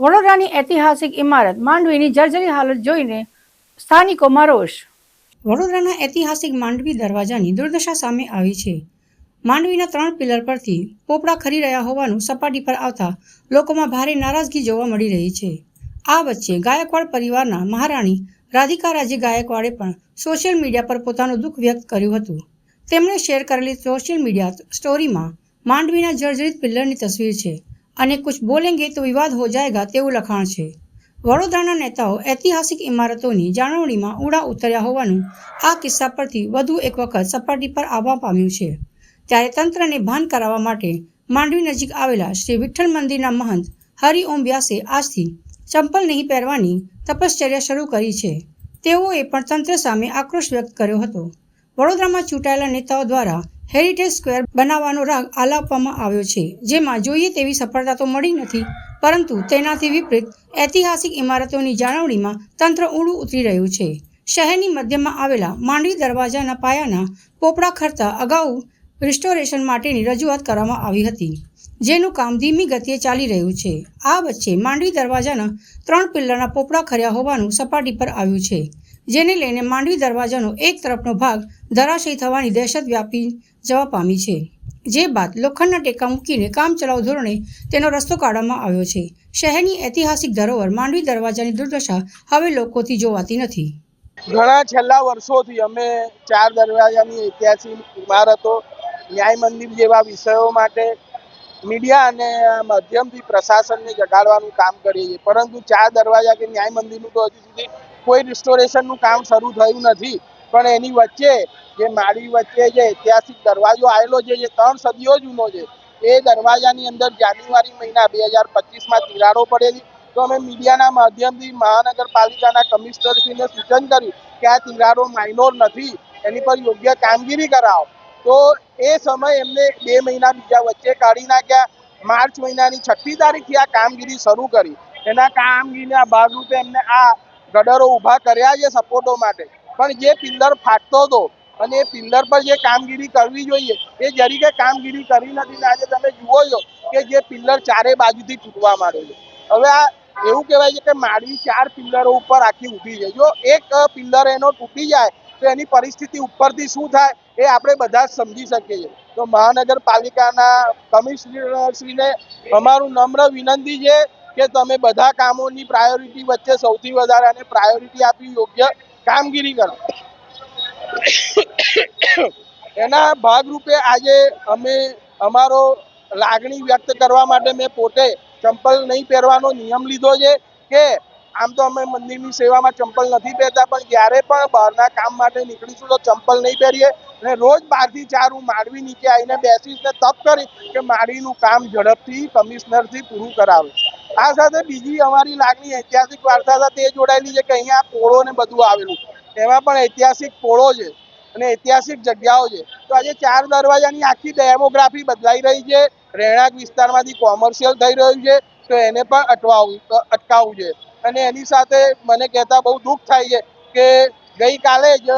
વડોદરાની ઐતિહાસિક ઇમારત માંડવીની જર્જરી હાલત જોઈને સ્થાનિકોમાં રોષ વડોદરાના ઐતિહાસિક માંડવી દરવાજાની દુર્દશા સામે આવી છે. માંડવીના ત્રણ પિલર પરથી પોપડા ખરી રહ્યા હોવાનું સપાટી પર આવતા લોકોમાં ભારે નારાજગી જોવા મળી રહી છે. આ વચ્ચે ગાયકવાડ પરિવારના મહારાણી રાધિકા રાજે ગાયકવાડે પણ સોશિયલ મીડિયા પર પોતાનું દુઃખ વ્યક્ત કર્યું હતું. તેમણે શેર કરેલી સોશિયલ મીડિયા સ્ટોરીમાં માંડવીના જર્જરિત પિલ્લરની તસવીર છે. અને કુછ બોલેંગે તો વિવાદ હો જાયગા તેવું લખાણ છે. વડોદરાના નેતાઓ ઐતિહાસિક ઇમારતોની જાળવણીમાં ઉડા ઉતર્યા હોવાનું આ કિસ્સા પરથી વધુ એક વખત સપાટી પર આવવા પામ્યું છે. ત્યારે તંત્રને ભાન કરાવવા માટે માંડવી નજીક આવેલા શ્રી વિઠ્ઠલ મંદિરના મહંત હરિઓમ વ્યાસે આજથી ચંપલ નહીં પહેરવાની તપશ્ચર્યા શરૂ કરી છે. તેઓએ પણ તંત્ર સામે આક્રોશ વ્યક્ત કર્યો હતો. વડોદરામાં ચૂંટાયેલા નેતાઓ દ્વારા હેરિટેજ સ્ક્વેર બનાવવાનો રાગ આલાપવામાં આવ્યો છે. જેમાં જોઈએ તેવી સફળતા તો મળી નથી, પરંતુ તેનાથી વિપરીત ઐતિહાસિક ઇમારતોની જાળવણીમાં તંત્ર ઊંડું ઉતરી રહ્યું છે. શહેરની મધ્યમાં આવેલા માંડવી દરવાજાના પાયાના પોપડા ખરતા અગાઉ રિસ્ટોરેશન માટેની રજૂઆત કરવામાં આવી હતી, જેનું કામ ધીમી ગતિએ ચાલી રહ્યું છે. આ વચ્ચે માંડવી દરવાજાના ત્રણ પિલ્લરના પોપડા ખર્યા હોવાનું સપાટી પર આવ્યું છે. જેને લઈને માંડવી દરવાજાનો એક તરફનો ભાગ ધરાશયી થવાની દહેશત વ્યાપી જવા પામી છે. જે બાદ લોખંડના ટેકા મૂકીને કામચલાઉ ધોરણે તેનો રસ્તો કાઢવામાં આવ્યો છે. શહેરની ઐતિહાસિક ધરોહર માંડવી દરવાજાની દુર્દશા હવે લોકોથી જોવાતી નથી. ઘણા છેલ્લા વર્ષોથી અમે ચાર દરવાજાની ઐતિહાસિક ઇમારતો, ન્યાય મંદિર જેવા વિષયો માટે મીડિયા અને માધ્યમથી પ્રશાસનને જગાડવાનું કામ કરીએ છીએ. પરંતુ ચાર દરવાજા કે ન્યાય મંદિરનું તો હજુ સુધી કોઈ રિસ્ટોરેશનનું કામ શરૂ થયું નથી. પણ એની વચ્ચે જે માળી વચ્ચે જે ઐતિહાસિક દરવાજો આવેલો છે, જે ત્રણ સદીઓ જૂનો છે, એ દરવાજાની અંદર જાન્યુઆરી મહિના બે હજાર પચીસમાં તિરાડો પડેલી. તો અમે મીડિયાના માધ્યમથી મહાનગરપાલિકાના કમિશનરશ્રીને સૂચન કર્યું કે આ તિરાડો માઇનોર નથી, એની પર યોગ્ય કામગીરી કરાવો. તો એ સમય એમને બે મહિના બીજા વચ્ચે કાઢી નાખ્યા. માર્ચ મહિનાની છઠ્ઠી તારીખથી આ કામગીરી શરૂ કરી. એના કામગીરીના ભાગરૂપે એમને આ ગડરો ઊભા કર્યા છે સપોર્ટો માટે. પણ જે પિલ્લર ફાટતો હતો અને એ પિલ્લર પર જે કામગીરી કરવી જોઈએ, એ જરીકે કામગીરી કરી નથી. ને આજે તમે જુઓ છો કે જે પિલ્લર ચારે બાજુથી તૂટવા માંડે છે. હવે આ એવું કહેવાય છે કે માળી ચાર પિલ્લરો ઉપર આખી ઊભી છે. જો એક પિલ્લર એનો તૂટી જાય, તો એની પરિસ્થિતિ ઉપરથી શું થાય એ આપણે બધા સમજી શકીએ છીએ. તો મહાનગરપાલિકાના કમિશનરશ્રીને અમારું નમ્ર વિનંતી છે કે તમે બધા કામોની પ્રાયોરિટી વચ્ચે સૌથી વધારે અને પ્રાયોરિટી આપી યોગ્ય કામગીરી કરો. એના ભાગરૂપે આજે અમે અમારો લાગણી વ્યક્ત કરવા માટે મેં પોતે ચંપલ નહીં પહેરવાનો નિયમ લીધો છે કે આમ તો અમે મંદિરની સેવામાં ચંપલ નથી પહેરતા, પણ જ્યારે પણ બહારના કામ માટે નીકળીશું તો ચંપલ નહીં પહેરીએ. અને રોજ બારથી ચાર હું માળવી નીચે આવીને બેસીશ ને તપ કરી કે માળીનું કામ ઝડપથી કમિશનરથી પૂરું કરાવે. આ સાથે બીજી અમારી લાગણી ઐતિહાસિક વારસા સાથે એ જોડાયેલી છે કે અહીંયા પોળો ને બધું આવેલું એમાં પણ ઐતિહાસિક પોળો છે અને ઐતિહાસિક જગ્યાઓ છે. તો આજે ચાર દરવાજાની આખી ડેમોગ્રાફી બદલાઈ રહી છે. રહેણાંક વિસ્તારમાંથી કોમર્શિયલ થઈ રહ્યું છે. તો એને પણ અટવાવું અટકાવવું છે. અને એની સાથે મને કહેતા બહુ દુઃખ થાય છે કે ગઈકાલે જ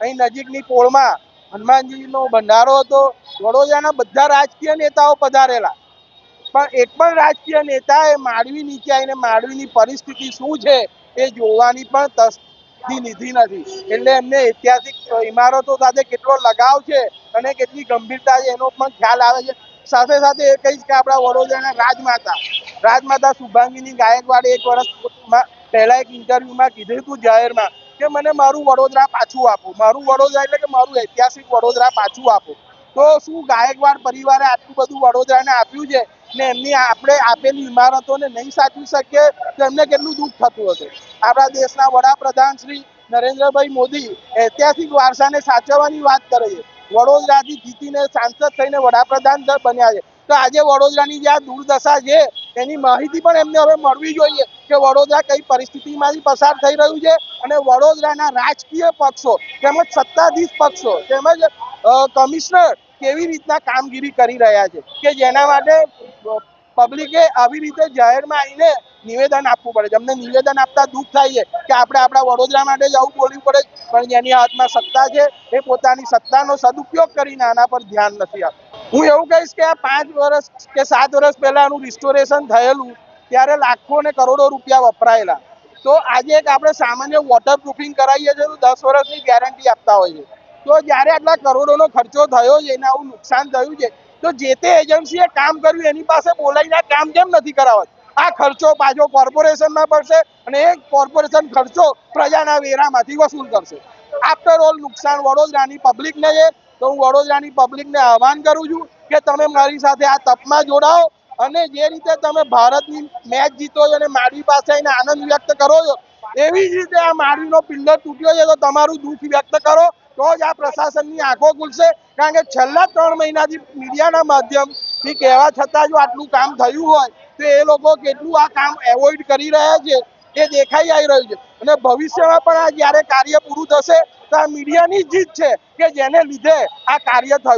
અહીં નજીકની પોળમાં હનુમાનજીનો ભંડારો હતો. વડોદરાના બધા રાજકીય નેતાઓ પધારેલા. પણ એક પણ રાજકીય નેતાએ માળવી નીચે આવીને માળવીની પરિસ્થિતિ શું છે એ જોવાની પણ તસ્દી લીધી નથી. એટલે એમને ઐતિહાસિક ઇમારતો સાથે કેટલો લગાવ છે અને કેટલી ગંભીરતા છે એનો પણ ખ્યાલ આવે છે. સાથે સાથે એ કહીશ કે આપણા વડોદરાના રાજમાતા રાજમાતા શુભાંગીની ગાયકવાડે એક વર્ષમાં પહેલા એક ઇન્ટરવ્યુમાં કીધું હતું જાહેરમાં કે મને મારું વડોદરા પાછું આપો. મારું વડોદરા એટલે કે મારું ઐતિહાસિક વડોદરા પાછું આપો. તો શું ગાયકવાડ પરિવારે આટલું બધું વડોદરાને આપ્યું છે? ને એમની આપણે આપેલી ઇમારતોને નહીં સાચવી શકીએ તો એમને કેટલું દુઃખ થતું હશે? આપણા દેશના વડાપ્રધાન શ્રી નરેન્દ્રભાઈ મોદી ઐતિહાસિક વારસાને સાચવવાની વાત કરે છે. વડોદરાથી જીતીને સાંસદ થઈને વડાપ્રધાન બન્યા છે. તો આજે વડોદરાની જે આ દુર્દશા છે, એની માહિતી પણ એમને હવે મળવી જોઈએ કે વડોદરા કઈ પરિસ્થિતિમાંથી પસાર થઈ રહ્યું છે અને વડોદરાના રાજકીય પક્ષો તેમજ સત્તાધીશ પક્ષો તેમજ કમિશનર કેવી રીતના કામગીરી કરી રહ્યા છે કે જેના માટે પબ્લિકે આવી રીતે જાહેરમાં આવીને નિવેદન આપવું પડે છે? અમને નિવેદન આપતા દુઃખ થાય છે કે આપણે આપણા વડોદરા માટે જ આવું બોલવું પડે પણ જેની હાથમાં સત્તા છે, એ પોતાની સત્તાનો સદુપયોગ કરીને આના પર ધ્યાન નથી આપતું. હું એવું કહીશ કે આ પાંચ વર્ષ કે સાત વર્ષ પહેલાનું રિસ્ટોરેશન થયેલું, ત્યારે લાખો ને કરોડો રૂપિયા વપરાયેલા. તો આજે એક આપણે સામાન્ય વોટર પ્રૂફિંગ કરાવીએ છીએ તો દસ વર્ષની ગેરંટી આપતા હોય છે. તો જ્યારે આટલા કરોડોનો ખર્ચો થયો છે, એને આવું નુકસાન થયું છે, તો જે તે એજન્સીએ કામ કર્યું, એની પાસે બોલાવીને કામ કેમ નથી કરાવત? આ ખર્ચો પાછો કોર્પોરેશનમાં પડશે અને એ કોર્પોરેશન ખર્ચો પ્રજાના વેરામાંથી વસૂલ કરશે. આફ્ટર ઓલ નુકસાન વડોદરાની પબ્લિકને છે, તો હું વડોદરાની પબ્લિકને આહવાન કરું છું કે તમે મારી સાથે આ તપમાં જોડાઓ અને જે રીતે તમે ભારતની મેચ જીતો છો અને મારી પાસે આવીને આનંદ વ્યક્ત કરો છો, એવી જ રીતે આ માળવીનો પિલ્લર તૂટ્યો છે, તો તમારું દુઃખ વ્યક્ત કરો તો જ આ પ્રશાસનની આંખો ખુલશે, કારણ કે છેલ્લા ત્રણ મહિનાથી મીડિયાના માધ્યમથી કહેવા છતાં જો આટલું કામ થયું હોય, તો એ લોકો કેટલું આ કામ એવોઇડ કરી રહ્યા છે, એ દેખાઈ આવી રહ્યું છે. અને ભવિષ્યમાં પણ આ જ્યારે કાર્ય પૂરું થશે, તો આ મીડિયાની જીત છે, કે જેને લીધે આ કાર્ય થયું.